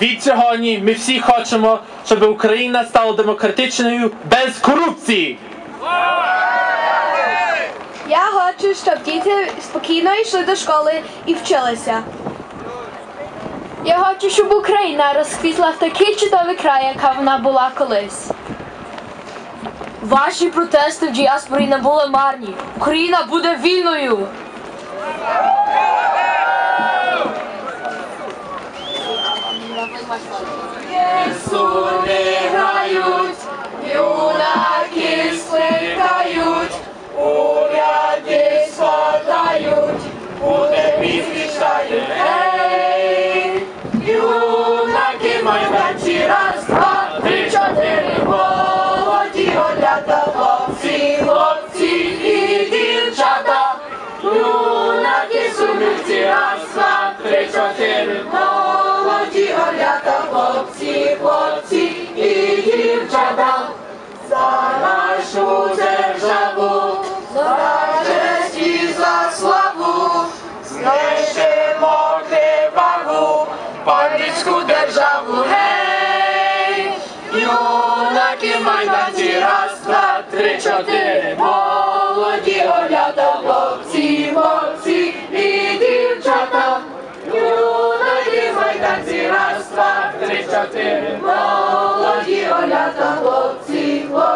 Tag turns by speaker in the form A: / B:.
A: від сьогодні ми всі хочемо, щоб Україна стала демократичною без корупції.
B: Я хочу, щоб діти спокійно йшли до школи і вчилися. Я хочу, щоб Україна розквітла в такий чудовий край, яка вона була колись.
C: Ваші протести в діаспорі не були марні. Україна буде вільною.
D: Суни грають, юнаки скликають, уряди складають, буде пізнішають. Ей, юнаки майданці, раз, два, три, чотири, молоді олята, хлопці, хлопці і дівчата. Юнаки сумівці, раз, два, три, чотири, бандитську державу. Гей! Юнаки майданці, раз, два, три, чотири, молоді олята, хлопці, хлопці і дівчата. Юнаки майданці, раз, два, три, чотири, молоді олята, хлопці, хлопці